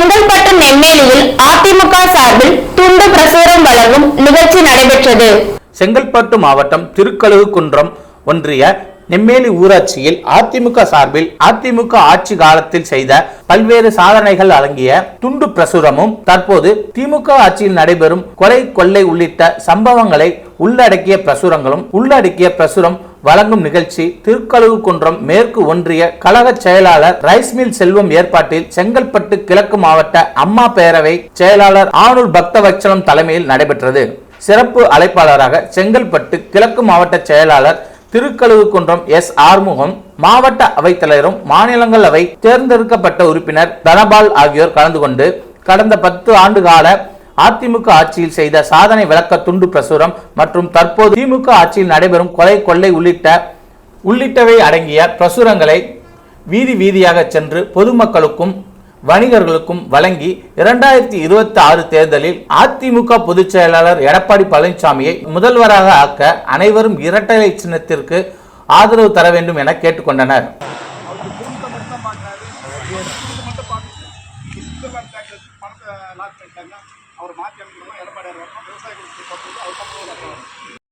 செங்கல்பட்டு நெம்மேலியில் அதிமுக சார்பில் துண்டு பிரசுரம் வழங்கும் நிகழ்ச்சி நடைபெற்றது. செங்கல்பட்டு மாவட்டம் திருக்கழுகுன்றம் ஒன்றிய நெம்மேலி ஊராட்சியில் அதிமுக சார்பில் அதிமுக ஆட்சி காலத்தில் செய்த பல்வேறு சாதனைகள் அடங்கிய துண்டு பிரசுரமும் தற்போது திமுக ஆட்சியில் நடைபெறும் கொலை கொள்ளை உள்ளிட்ட சம்பவங்களை உள்ளடக்கிய பிரசுரங்களும் உள்ளடக்கிய பிரசுரம் வழங்கும் நிகழ்ச்சி திருக்கழுகுன்றம் மேற்கு ஒன்றிய கழக செயலாளர் ரைஸ்மில் செல்வம் ஏற்பாட்டில் செங்கல்பட்டு கிழக்கு மாவட்ட அம்மா பேரவை செயலாளர் ஆனூர் பக்தவச்சலம் தலைமையில் நடைபெற்றது. சிறப்பு அழைப்பாளராக செங்கல்பட்டு கிழக்கு மாவட்ட செயலாளர் திருக்கழுகுன்றம் எஸ் ஆறுமுகம் மாவட்ட அவைத்தலைவரும் மாநிலங்களவை தேர்ந்தெடுக்கப்பட்ட உறுப்பினர் தனபால் ஆகியோர் கலந்து கொண்டு கடந்த பத்து ஆண்டு கால அதிமுக ஆட்சியில் செய்த சாதனை விளக்க துண்டு பிரசுரம் மற்றும் தற்போது திமுக ஆட்சியில் நடைபெறும் கொலை கொள்ளை உள்ளிட்ட உள்ளிட்டவை அடங்கிய பிரசுரங்களை வீதி வீதியாக சென்று பொதுமக்களுக்கும் வணிகர்களுக்கும் வழங்கி இரண்டாயிரத்தி இருபத்தி ஆறு தேர்தலில் அதிமுக பொதுச் செயலாளர் எடப்பாடி பழனிசாமியை முதல்வராக ஆக்க அனைவரும் இரட்டை சின்னத்திற்கு ஆதரவு தர வேண்டும் என கேட்டுக்கொண்டனர். இஸ்ல பணத்தை லாக் பண்ணிட்டாங்க. அவர் மாற்றி அமைக்கணும் எடப்பாடியார் வரணும். விவசாயிகளுக்கு அவர் தான்